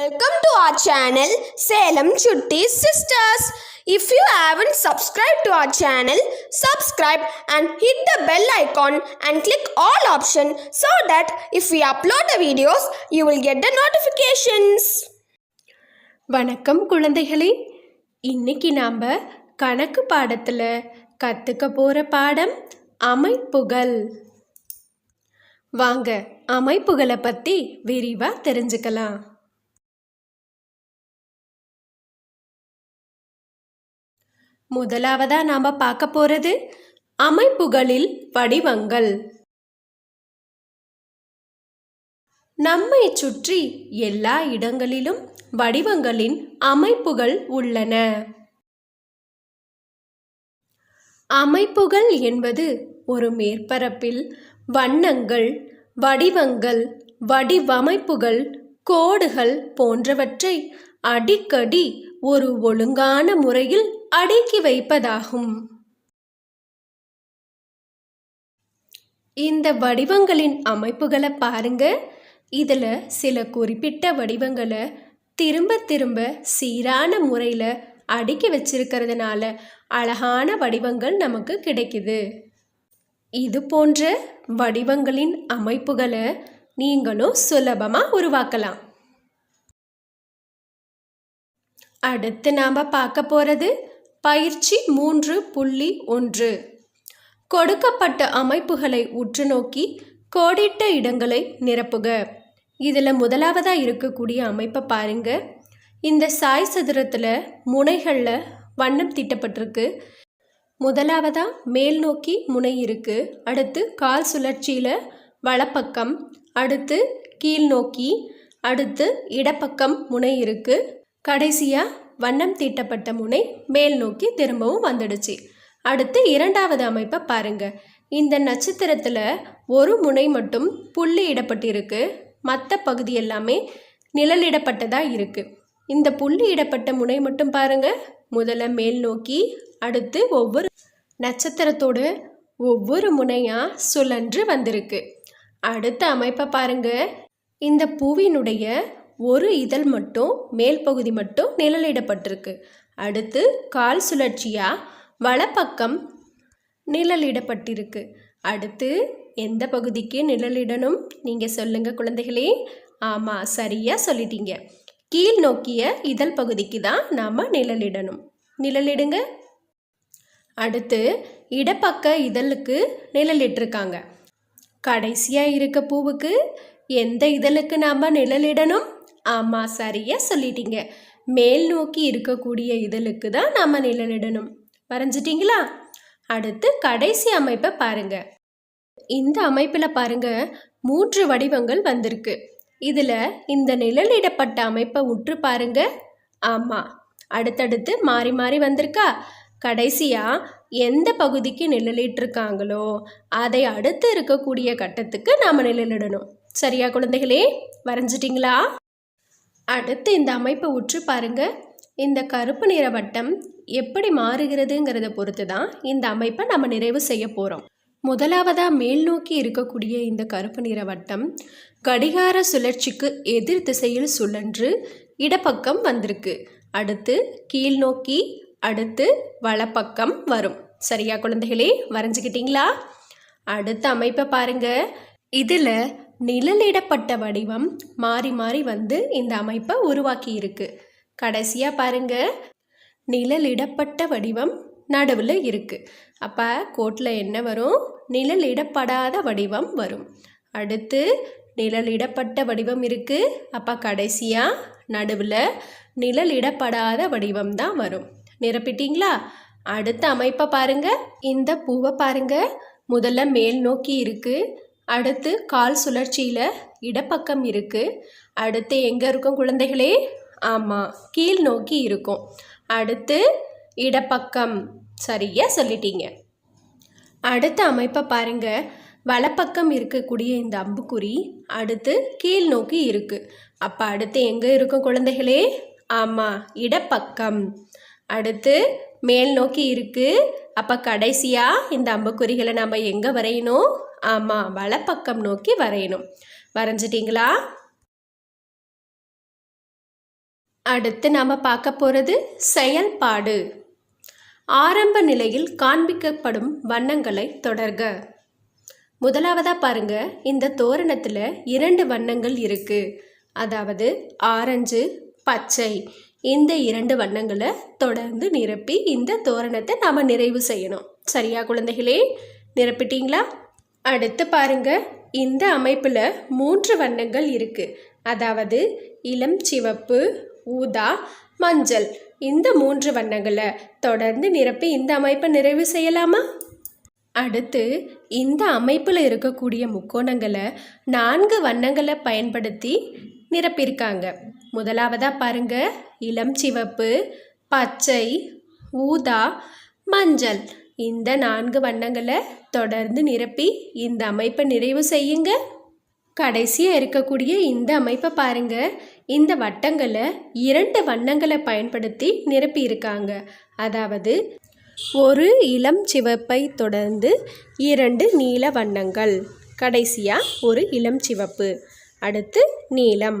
Welcome to our channel Salem Chutti Sisters. If you haven't subscribed to our channel, subscribe and hit the bell icon and click all option so that if we upload the videos, you will get the notifications. வணக்கம் குழந்தைகளே இன்னைக்கு நாம் கணக்கு பாடத்தில் கற்றுக்க போகிற பாடம் அமைப்புகள் வாங்க அமைப்புகளை பற்றி விரிவாக தெரிஞ்சுக்கலாம் முதலாவதாக நாம் பார்க்க போகிறது அமைப்புகளில் வடிவங்கள். நம்மை சுற்றி எல்லா இடங்களிலும் வடிவங்களின் அமைப்புகள் உள்ளன. அமைப்புகள் என்பது ஒரு மேற்பரப்பில் வண்ணங்கள் வடிவங்கள் வடிவமைப்புகள் கோடுகள் போன்றவற்றை அடிக்கடி ஒரு ஒழுங்கான முறையில் அடுக்கி வைப்பதாகும். இந்த வடிவங்களின் அமைப்புகளை பாருங்க. இதில் சில குறிப்பிட்ட வடிவங்களை திரும்ப திரும்ப சீரான முறையில் அடுக்கி வச்சிருக்கிறதுனால அழகான வடிவங்கள் நமக்கு கிடைக்குது. இது போன்ற வடிவங்களின் அமைப்புகளை நீங்களும் சுலபமாக உருவாக்கலாம். அடுத்து நாம் பார்க்க போகிறது பயிற்சி மூன்று புள்ளி ஒன்று. கொடுக்கப்பட்ட அமைப்புகளை உற்று நோக்கி கோடிட்ட இடங்களை நிரப்புக. இதில் முதலாவதாக இருக்கக்கூடிய அமைப்பை பாருங்க. இந்த சாய் சதுரத்தில் முனைகளில் வண்ணம் தீட்டப்பட்டிருக்கு. முதலாவதாக மேல் நோக்கி முனை இருக்குது அடுத்து கால் சுழற்சியில் வலப்பக்கம் அடுத்து கீழ் நோக்கி அடுத்து இடப்பக்கம் முனை இருக்குது கடைசியாக வண்ணம் தீட்டப்பட்ட முனை மேல் நோக்கி திரும்பவும் வந்துடுச்சு. அடுத்து இரண்டாவது அமைப்பை பாருங்க. இந்த நட்சத்திரத்தில் ஒரு முனை மட்டும் புள்ளி இடப்பட்டிருக்கு. மற்ற பகுதி எல்லாமே நிழலிடப்பட்டதாக இருக்குது இந்த புள்ளி இடப்பட்ட முனை மட்டும் பாருங்க. முதல்ல மேல் நோக்கி அடுத்து ஒவ்வொரு நட்சத்திரத்தோடு ஒவ்வொரு முனையாக சுழன்று வந்திருக்கு. அடுத்த அமைப்பை பாருங்க. இந்த பூவினுடைய ஒரு இதழ் மட்டும் மேல் பகுதி மட்டும் நிழலிடப்பட்டிருக்கு. அடுத்து கால் சுழற்சியாக வலப்பக்கம் நிழலிடப்பட்டிருக்கு. அடுத்து எந்த பகுதிக்கு நிழலிடணும்? நீங்கள் சொல்லுங்கள் குழந்தைகளே. ஆமாம் சரியாக சொல்லிட்டீங்க. கீழ் நோக்கிய இதழ் பகுதிக்கு தான் நாம் நிழலிடணும். நிழலிடுங்க. அடுத்து இடப்பக்க இதழுக்கு நிழலிட்டிருக்காங்க. கடைசியாக இருக்க பூவுக்கு எந்த இதழுக்கு நாம் நிழலிடணும்? ஆமாம் சரியாக சொல்லிட்டீங்க. மேல் நோக்கி இருக்கக்கூடிய இதழுக்கு தான் நாம் நிழலிடணும். வரைஞ்சிட்டிங்களா? அடுத்து கடைசி அமைப்பை பாருங்க. இந்த அமைப்பில் பாருங்க மூன்று வடிவங்கள் வந்திருக்கு. இதில் இந்த நிழலிடப்பட்ட அமைப்பை உற்று பாருங்க. ஆமாம் அடுத்தடுத்து மாறி மாறி வந்திருக்கா? கடைசியாக எந்த பகுதிக்கு நிழலிட்டிருக்காங்களோ அதை அடுத்து இருக்கக்கூடிய கட்டத்துக்கு நாம் நிழலிடணும். சரியா குழந்தைகளே? வரைஞ்சிட்டிங்களா? அடுத்து இந்த அமைப்பை உற்று பாருங்க. இந்த கருப்பு நிற வட்டம் எப்படி மாறுகிறதுங்கிறத பொறுத்து தான் இந்த அமைப்பை நம்ம நிறைவு செய்ய போகிறோம் முதலாவதாக மேல் நோக்கி இருக்கக்கூடிய இந்த கருப்பு நிற வட்டம் கடிகார சுழற்சிக்கு எதிர் திசையில் சுழன்று இடப்பக்கம் வந்திருக்கு. அடுத்து கீழ் நோக்கி அடுத்து வலப்பக்கம் வரும். சரியா குழந்தைகளே வரைஞ்சிக்கிட்டீங்களா? அடுத்த அமைப்பை பாருங்கள் இதில் நிழலிடப்பட்ட வடிவம் மாறி மாறி வந்து இந்த அமைப்பை உருவாக்கி இருக்கு கடைசியாக பாருங்க. நிழலிடப்பட்ட வடிவம் நடுவில் இருக்கு. அப்போ கோட்டில் என்ன வரும்? நிழலிடப்படாத வடிவம் வரும். அடுத்து நிழலிடப்பட்ட வடிவம் இருக்கு. அப்போ கடைசியாக நடுவில் நிழலிடப்படாத வடிவம் தான் வரும். நிரப்பிட்டீங்களா? அடுத்த அமைப்பை பாருங்க. இந்த பூவை பாருங்க. முதல்ல மேல் நோக்கி இருக்குது அடுத்து கால் சுழற்சியில் இடப்பக்கம் இருக்குது அடுத்து எங்கே இருக்கும் குழந்தைகளே? ஆமாம் கீழ் நோக்கி இருக்கும். அடுத்து இடப்பக்கம். சரியாக சொல்லிட்டீங்க. அடுத்த அமைப்பை பாருங்கள் வலப்பக்கம் இருக்கக்கூடிய இந்த அம்புக்குறி அடுத்து கீழ் நோக்கி இருக்குது அப்போ அடுத்து எங்கே இருக்கும் குழந்தைகளே? ஆமாம் இடப்பக்கம். அடுத்து மேல் நோக்கி இருக்குது அப்போ கடைசியாக இந்த அம்புக்குறிகளை நம்ம எங்கே வரையணும்? ஆமாம் வலப்பக்கம் நோக்கி வரையணும். வரைஞ்சிட்டிங்களா? அடுத்து நாம் பார்க்க போகிறது செயல்பாடு. ஆரம்ப நிலையில் காண்பிக்கப்படும் வண்ணங்களை தொடர்க. முதலாவதாக பாருங்க இந்த தோரணத்தில் இரண்டு வண்ணங்கள் இருக்குது அதாவது ஆரஞ்சு பச்சை. இந்த இரண்டு வண்ணங்களை தொடர்ந்து நிரப்பி இந்த தோரணத்தை நாம் நிறைவு செய்யணும். சரியா குழந்தைகளே? நிரப்பிட்டீங்களா? அடுத்து பாருங்க. இந்த அமைப்பில் மூன்று வண்ணங்கள் இருக்குது அதாவது இளம் சிவப்பு ஊதா மஞ்சள். இந்த மூன்று வண்ணங்களை தொடர்ந்து நிரப்பி இந்த அமைப்பை நிறைவு செய்யலாமா? அடுத்து இந்த அமைப்பில் இருக்கக்கூடிய முக்கோணங்களை நான்கு வண்ணங்களை பயன்படுத்தி நிரப்பியிருக்காங்க. முதலாவதாக பாருங்கள் இளம் சிவப்பு பச்சை ஊதா மஞ்சள். இந்த நான்கு வண்ணங்களை தொடர்ந்து நிரப்பி இந்த அமைப்பை நிறைவு செய்யுங்க. கடைசியாக இருக்கக்கூடிய இந்த அமைப்பை பாருங்க. இந்த வட்டங்களை இரண்டு வண்ணங்களை பயன்படுத்தி நிரப்பி இருக்காங்க அதாவது ஒரு இளம் சிவப்பை தொடர்ந்து இரண்டு நீல வண்ணங்கள். கடைசியாக ஒரு இளம் சிவப்பு. அடுத்து நீலம்.